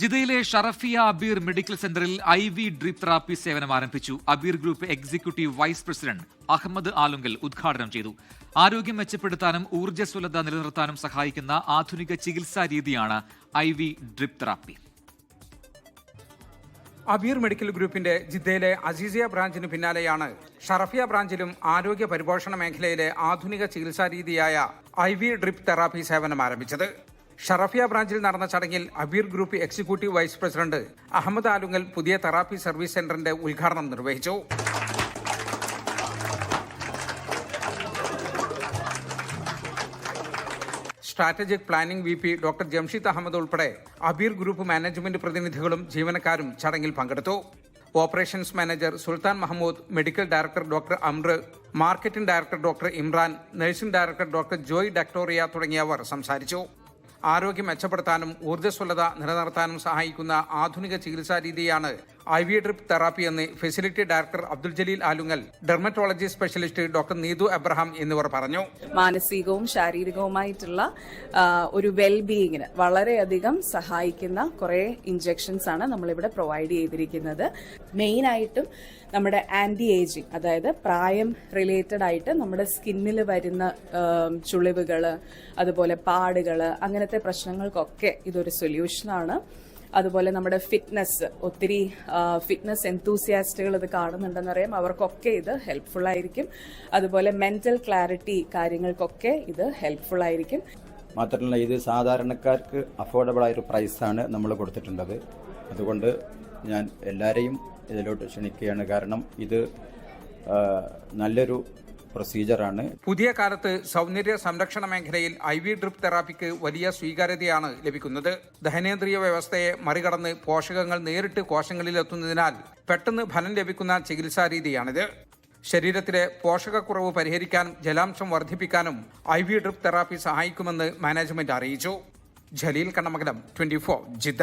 ജിദ്ദയിലെ Sharafiya Abeer medical സെന്ററിൽ I V drip therapy സേവനം ആരംഭിച്ചു. Abeer group executive vice president Ahammed Alunkal ഉദ്ഘാടനം ചെയ്തു. ആരോഗ്യം മെച്ചപ്പെടുത്താനും ഊർജസ്വലത നിലനിർത്താനും സഹായിക്കുന്ന ആധുനിക ചികിത്സാ രീതിയാണ് I V drip therapy. Abeer medical ഗ്രൂപ്പിന്റെ ജിദ്ദയിലെ അസീസിയ ബ്രാഞ്ചിന് പിന്നാലെയാണ് ഷറഫിയ ബ്രാഞ്ചിലും ആരോഗ്യ പരിപോഷണ മേഖലയിലെ ആധുനിക ചികിത്സാ രീതിയായ ഐ വി ഡ്രിപ്പ് തെറാപ്പി സേവനം ആരംഭിച്ചത്. ഷറഫിയ ബ്രാഞ്ചിൽ നടന്ന ചടങ്ങിൽ Abeer group executive vice president Ahmed Alungal പുതിയ തെറാപ്പി സർവീസ് സെന്ററിന്റെ ഉദ്ഘാടനം നിർവഹിച്ചു. Strategic planning V P doctor Jamshid Ahmed ഉൾപ്പെടെ അബീർ ഗ്രൂപ്പ് മാനേജ്മെന്റ് പ്രതിനിധികളും ജീവനക്കാരും ചടങ്ങിൽ പങ്കെടുത്തു. Operations manager Sultan Mahmood medical director doctor Amra marketing director doctor Imran nursing director doctor Joy ഡക്ടോറിയ തുടങ്ങിയവർ സംസാരിച്ചു. ആരോഗ്യം മെച്ചപ്പെടുത്താനും ഊർജസ്വലത നിലനിർത്താനും സഹായിക്കുന്ന ആധുനിക ചികിത്സാ രീതിയാണ് ഐ വി ഡ്രിപ്പ് തെറാപ്പി എന്ന് facility director Abdul Jaleel Alungal dermatology specialist doctor Neethu Abraham എന്നിവർ പറഞ്ഞു. മാനസികവും ശാരീരികവുമായിട്ടുള്ള ഒരു വെൽബീയിങ്ങിന് വളരെയധികം സഹായിക്കുന്ന കുറേ ഇഞ്ചെക്ഷൻസ് ആണ് നമ്മളിവിടെ പ്രൊവൈഡ് ചെയ്തിരിക്കുന്നത്. മെയിൻ ആയിട്ടും നമ്മുടെ ആന്റി ഏജിങ് അതായത് പ്രായം റിലേറ്റഡ് ആയിട്ട് നമ്മുടെ സ്കിന്നിൽ വരുന്ന ചുളിവുകൾ അതുപോലെ പാടുകൾ അങ്ങനത്തെ പ്രശ്നങ്ങൾക്കൊക്കെ ഇതൊരു സൊല്യൂഷനാണ് അതുപോലെ നമ്മുടെ ഫിറ്റ്നസ് ഒത്തിരി ഫിറ്റ്നസ് എന്തൂസിയാസ്റ്റുകൾ ഇത് കാണുന്നുണ്ടെന്നറിയാം അവർക്കൊക്കെ ഇത് ഹെൽപ്ഫുൾ ആയിരിക്കും. അതുപോലെ മെന്റൽ ക്ലാരിറ്റി കാര്യങ്ങൾക്കൊക്കെ ഇത് ഹെൽപ്ഫുൾ ആയിരിക്കും. മാത്രമല്ല ഇത് സാധാരണക്കാർക്ക് അഫോർഡബിൾ ആയൊരു പ്രൈസാണ് നമ്മൾ കൊടുത്തിട്ടുള്ളത്. അതുകൊണ്ട് ഞാൻ എല്ലാവരെയും ഇതിലോട്ട് ക്ഷണിക്കുകയാണ്. കാരണം ഇത് നല്ലൊരു പ്രൊസീജിയറാണ് പുതിയ കാലത്ത് സൗന്ദര്യ സംരക്ഷണ മേഖലയിൽ ഐ വി ഡ്രിപ്പ് തെറാപ്പിക്ക് വലിയ സ്വീകാര്യതയാണ് ലഭിക്കുന്നത്. ദഹനേന്ദ്രിയ വ്യവസ്ഥയെ മറികടന്ന് പോഷകങ്ങൾ നേരിട്ട് കോശങ്ങളിലെത്തുന്നതിനാൽ പെട്ടെന്ന് ഫലം ലഭിക്കുന്ന ചികിത്സാ രീതിയാണിത്. ശരീരത്തിലെ പോഷകക്കുറവ് പരിഹരിക്കാൻ ജലാംശം വർദ്ധിപ്പിക്കാനും ഐ വി ഡ്രിപ്പ് തെറാപ്പി സഹായിക്കുമെന്ന് മാനേജ്മെന്റ് അറിയിച്ചു. Jaleel Kannamangalam twenty four Jeddah.